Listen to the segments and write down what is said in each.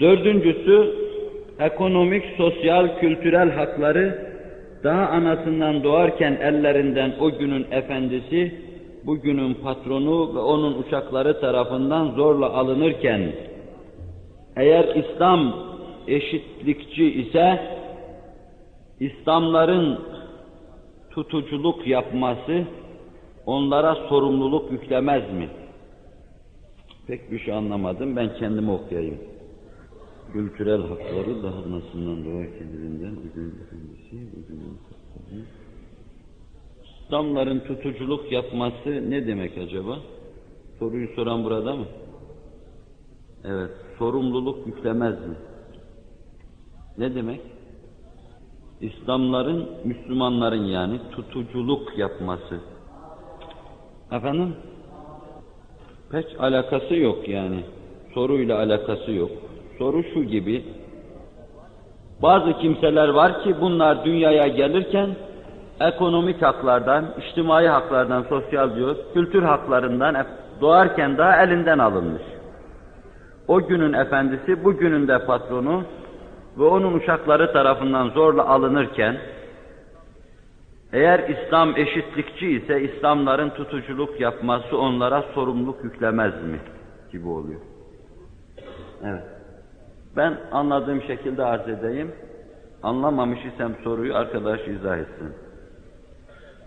Dördüncüsü, ekonomik, sosyal, kültürel hakları daha anasından doğarken ellerinden o günün efendisi, bugünün patronu ve onun uçakları tarafından zorla alınırken, eğer İslam eşitlikçi ise, İslamların tutuculuk yapması onlara sorumluluk yüklemez mi? Pek bir şey anlamadım, ben kendimi okuyayım. Kültürel hakları daha nasından doğa kendiliğinden bugün efendisi, hakları. İslamların tutuculuk yapması ne demek acaba? Soruyu soran burada mı? Evet, sorumluluk yüklemez mi? Ne demek? İslamların, Müslümanların yani tutuculuk yapması. Efendim? Pek alakası yok yani. Soruyla alakası yok. Soru şu gibi. Bazı kimseler var ki bunlar dünyaya gelirken ekonomik haklardan, içtimai haklardan, sosyal diyor, kültür haklarından doğarken daha elinden alınmış. O günün efendisi, bugünün de patronu ve onun uşakları tarafından zorla alınırken, eğer İslam eşitlikçi ise İslamların tutuculuk yapması onlara sorumluluk yüklemez mi? gibi oluyor. Evet. Ben anladığım şekilde arz edeyim. Anlamamış isem soruyu arkadaş izah etsin.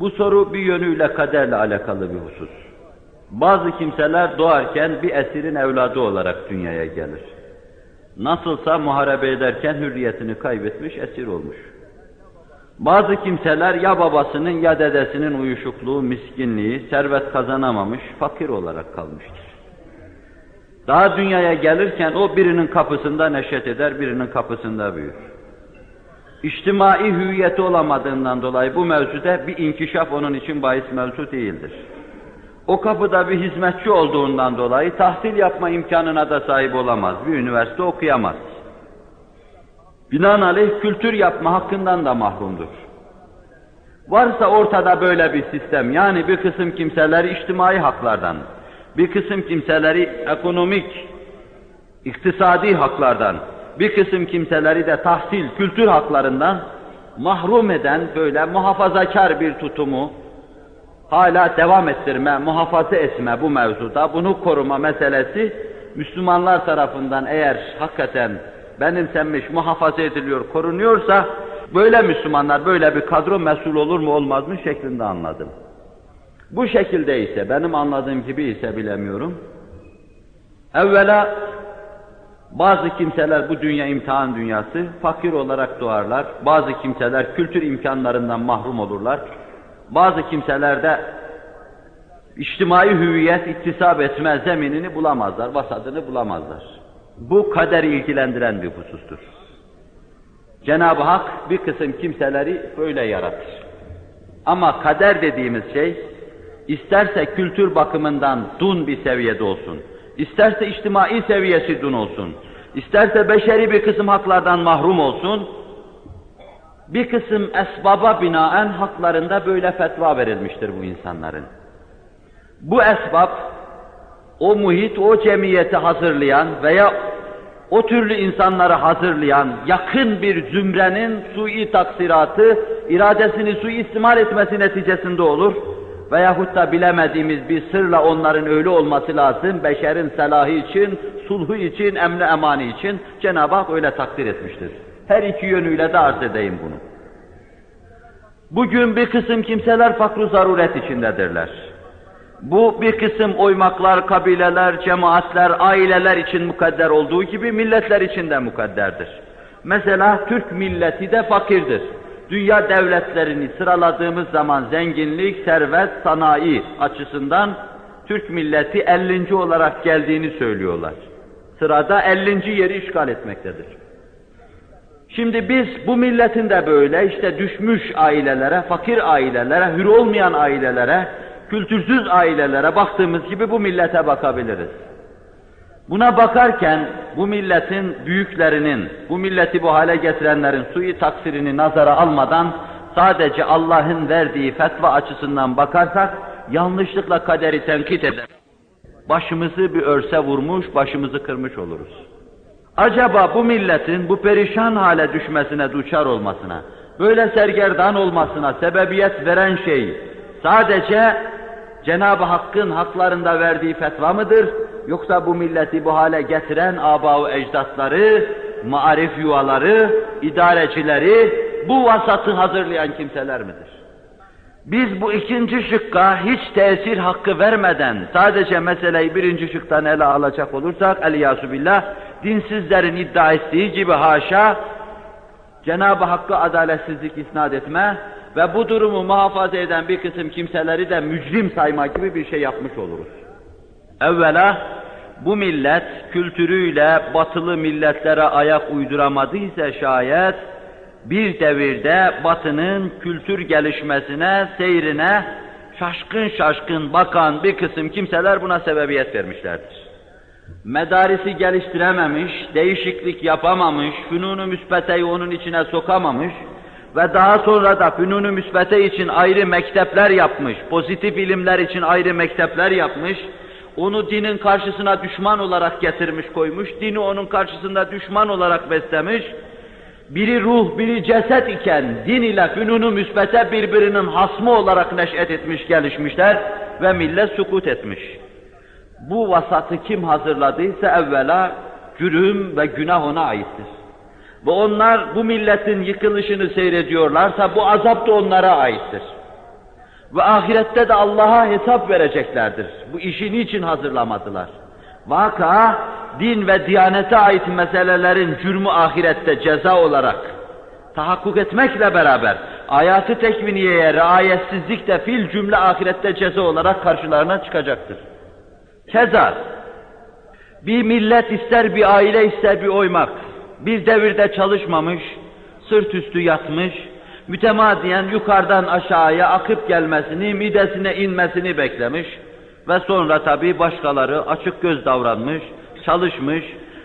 Bu soru bir yönüyle kaderle alakalı bir husus. Bazı kimseler doğarken bir esirin evladı olarak dünyaya gelir. Nasılsa muharebe ederken hürriyetini kaybetmiş, esir olmuş. Bazı kimseler ya babasının ya dedesinin uyuşukluğu, miskinliği, servet kazanamamış, fakir olarak kalmıştır. Daha dünyaya gelirken o birinin kapısında neşet eder, birinin kapısında büyür. İçtimai hüviyeti olamadığından dolayı bu mevzuda bir inkişaf onun için bahis mevzu değildir. O kapıda bir hizmetçi olduğundan dolayı tahsil yapma imkanına da sahip olamaz. Bir üniversite okuyamaz. Binaenaleyh kültür yapma hakkından da mahrumdur. Varsa ortada böyle bir sistem, yani bir kısım kimseleri içtimai haklardan, bir kısım kimseleri ekonomik, iktisadi haklardan, bir kısım kimseleri de tahsil, kültür haklarından mahrum eden böyle muhafazakar bir tutumu hala devam ettirme, muhafaza etme bu mevzuda, bunu koruma meselesi Müslümanlar tarafından eğer hakikaten benimsenmiş, muhafaza ediliyor, korunuyorsa böyle Müslümanlar, böyle bir kadro mesul olur mu olmaz mı şeklinde anladım. Bu şekilde ise, benim anladığım gibi ise bilemiyorum. Evvela bazı kimseler bu dünya imtihan dünyası, fakir olarak doğarlar. Bazı kimseler kültür imkanlarından mahrum olurlar. Bazı kimseler de içtimai hüviyet iktisap etme zeminini bulamazlar, vasadını bulamazlar. Bu kaderi ilgilendiren bir husustur. Cenab-ı Hak bir kısım kimseleri böyle yaratır. Ama kader dediğimiz şey, isterse kültür bakımından dun bir seviyede olsun, isterse içtimai seviyesi dun olsun, isterse beşeri bir kısım haklardan mahrum olsun, bir kısım esbaba binaen haklarında böyle fetva verilmiştir bu insanların. Bu esbab, o muhit, o cemiyeti hazırlayan veya o türlü insanları hazırlayan yakın bir zümrenin sui taksiratı, iradesini suistimal etmesi neticesinde olur veyahut da bilemediğimiz bir sırla onların öyle olması lazım, beşerin selahı için, sulhu için, emni emani için Cenab-ı Hak öyle takdir etmiştir. Her iki yönüyle de arz edeyim bunu. Bugün bir kısım kimseler fakru zaruret içindedirler. Bu bir kısım oymaklar, kabileler, cemaatler, aileler için mukadder olduğu gibi milletler için de mukadderdir. Mesela Türk milleti de fakirdir. Dünya devletlerini sıraladığımız zaman zenginlik, servet, sanayi açısından Türk milleti 50. olarak geldiğini söylüyorlar. Sırada 50. yeri işgal etmektedir. Şimdi biz bu milletin de böyle işte düşmüş ailelere, fakir ailelere, hür olmayan ailelere, kültürsüz ailelere baktığımız gibi bu millete bakabiliriz. Buna bakarken bu milletin büyüklerinin, bu milleti bu hale getirenlerin suyu taksirini nazara almadan sadece Allah'ın verdiği fetva açısından bakarsak yanlışlıkla kaderi tenkit eder. Başımızı bir örse vurmuş, başımızı kırmış oluruz. Acaba bu milletin bu perişan hale düşmesine duçar olmasına, böyle sergerdan olmasına sebebiyet veren şey sadece Cenab-ı Hakk'ın haklarında verdiği fetva mıdır? Yoksa bu milleti bu hale getiren aba ecdatları, maarif yuvaları, idarecileri, bu vasatı hazırlayan kimseler midir? Biz bu ikinci şıkka hiç tesir hakkı vermeden sadece meseleyi birinci şıktan ele alacak olursak eliyasu billah dinsizlerin iddia ettiği gibi haşa Cenab-ı Hakk'a adaletsizlik isnat etme ve bu durumu muhafaza eden bir kısım kimseleri de mücrim sayma gibi bir şey yapmış oluruz. Evvela bu millet kültürüyle batılı milletlere ayak uyduramadıysa şayet bir devirde batının kültür gelişmesine, seyrine şaşkın şaşkın bakan bir kısım kimseler buna sebebiyet vermişlerdir. Medarisi geliştirememiş, değişiklik yapamamış, fünunu müsbeteyi onun içine sokamamış ve daha sonra da fünunu müsbete için ayrı mektepler yapmış, pozitif ilimler için ayrı mektepler yapmış, onu dinin karşısına düşman olarak getirmiş koymuş, dini onun karşısında düşman olarak beslemiş, biri ruh, biri ceset iken din ile fünunu müsbete birbirinin hasmı olarak neş'et etmiş, gelişmişler ve millet sukut etmiş. Bu vasatı kim hazırladıysa evvela cürüm ve günah ona aittir. Ve onlar bu milletin yıkılışını seyrediyorlarsa bu azap da onlara aittir. Ve ahirette de Allah'a hesap vereceklerdir. Bu işi niçin hazırlamadılar? Vaka din ve diyanete ait meselelerin cürmü ahirette ceza olarak tahakkuk etmekle beraber ayatı tekviniyeye riayetsizlik de fil cümle ahirette ceza olarak karşılarına çıkacaktır. Keza bir millet ister bir aile ister bir oymak, bir devirde çalışmamış, sırt üstü yatmış, mütemadiyen yukarıdan aşağıya akıp gelmesini, midesine inmesini beklemiş ve sonra tabi başkaları açık göz davranmış, çalışmış,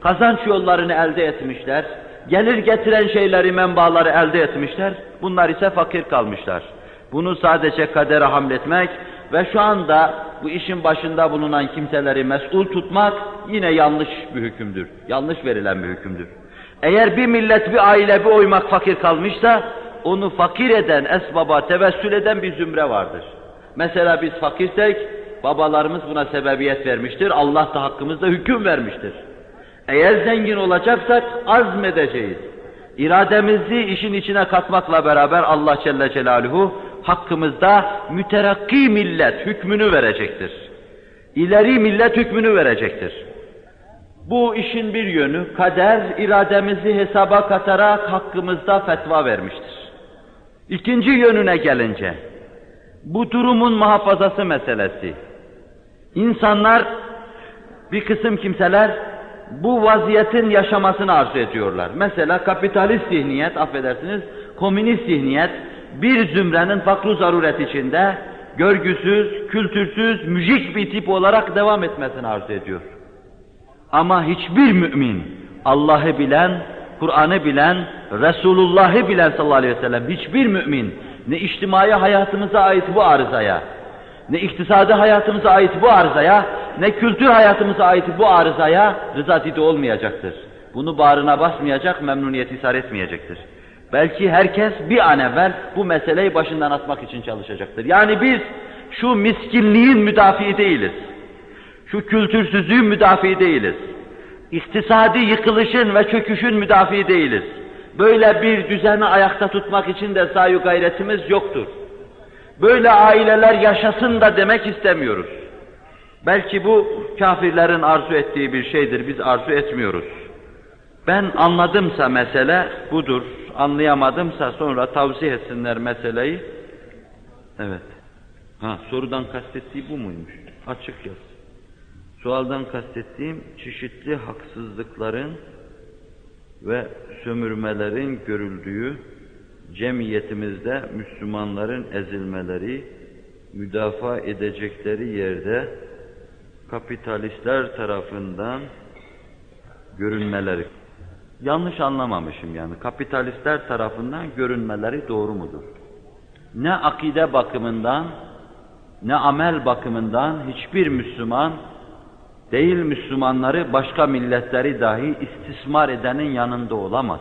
kazanç yollarını elde etmişler, gelir getiren şeyleri, menbaları elde etmişler, bunlar ise fakir kalmışlar. Bunu sadece kadere hamletmek ve şu anda bu işin başında bulunan kimseleri mesul tutmak yine yanlış bir hükümdür. Yanlış verilen bir hükümdür. Eğer bir millet, bir aile, bir oymak fakir kalmışsa, onu fakir eden, esbaba tevessül eden bir zümre vardır. Mesela biz fakirsek, babalarımız buna sebebiyet vermiştir, Allah da hakkımızda hüküm vermiştir. Eğer zengin olacaksak azmedeceğiz. İrademizi işin içine katmakla beraber Allah Celle Celaluhu hakkımızda müterakki millet hükmünü verecektir. İleri millet hükmünü verecektir. Bu işin bir yönü kader irademizi hesaba katarak hakkımızda fetva vermiştir. İkinci yönüne gelince bu durumun muhafazası meselesi. İnsanlar bir kısım kimseler bu vaziyetin yaşamasını arzu ediyorlar. Mesela kapitalist zihniyet, affedersiniz, komünist zihniyet bir zümrenin fakru zaruret içinde görgüsüz, kültürsüz, müzik bir tip olarak devam etmesini arzu ediyor. Ama hiçbir mümin Allah'ı bilen, Kur'an'ı bilen, Resulullah'ı bilen sallallahu aleyhi ve sellem hiçbir mümin ne içtimai hayatımıza ait bu arızaya, ne iktisadi hayatımıza ait bu arızaya, ne kültür hayatımıza ait bu arızaya rızatide olmayacaktır. Bunu bağrına basmayacak, memnuniyet isar etmeyecektir. Belki herkes bir an evvel bu meseleyi başından atmak için çalışacaktır. Yani biz şu miskinliğin müdafi değiliz. Şu kültürsüzlüğün müdafi değiliz. İktisadi yıkılışın ve çöküşün müdafi değiliz. Böyle bir düzeni ayakta tutmak için de sayu gayretimiz yoktur. Böyle aileler yaşasın da demek istemiyoruz. Belki bu kafirlerin arzu ettiği bir şeydir, biz arzu etmiyoruz. Ben anladımsa mesele budur, anlayamadımsa sonra tavsiye etsinler meseleyi. Evet. Ha, sorudan kastettiği bu muymuş? Açık yaz. Sualdan kastettiğim çeşitli haksızlıkların ve sömürmelerin görüldüğü cemiyetimizde Müslümanların ezilmeleri, müdafaa edecekleri yerde kapitalistler tarafından görünmeleri. Yanlış anlamamışım yani. Kapitalistler tarafından görünmeleri doğru mudur? Ne akide bakımından, ne amel bakımından hiçbir Müslüman değil Müslümanları başka milletleri dahi istismar edenin yanında olamaz.